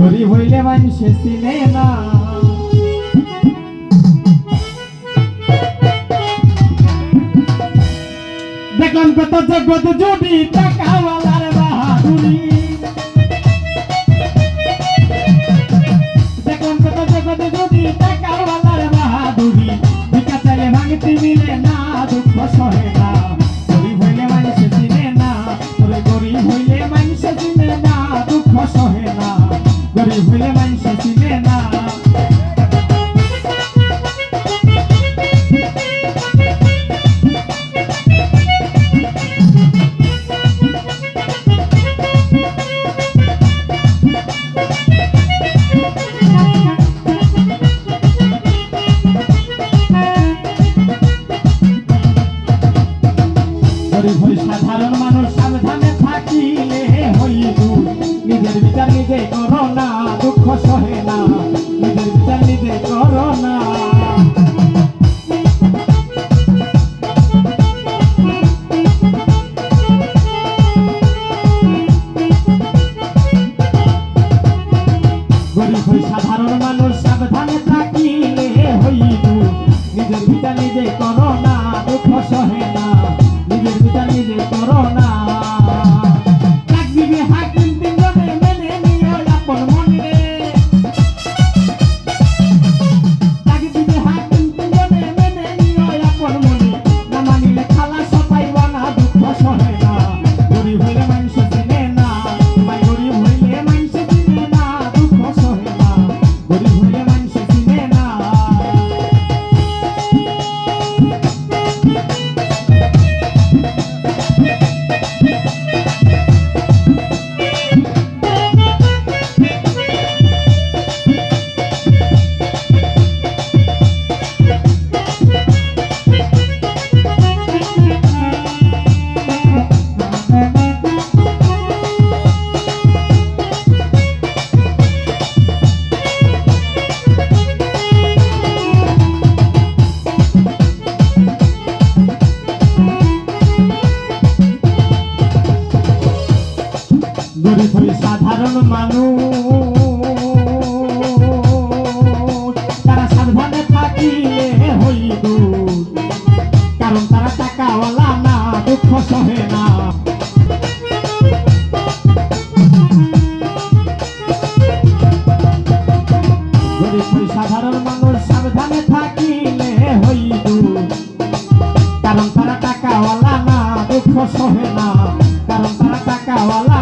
গরিব হইলে মানুষে চিনে না। দেখলাম কত জগৎ জুড়ি টাকা i Paloma, no está. সাধারণ মানুষ। তারা সাবধানে থাকিলে হইব কারণ তারা টাকাওয়ালা না, দুঃখ সহে না। কারণ তারা টাকাওয়ালা না, দুঃখ সহে না। কারণ তারা টাকাওয়ালা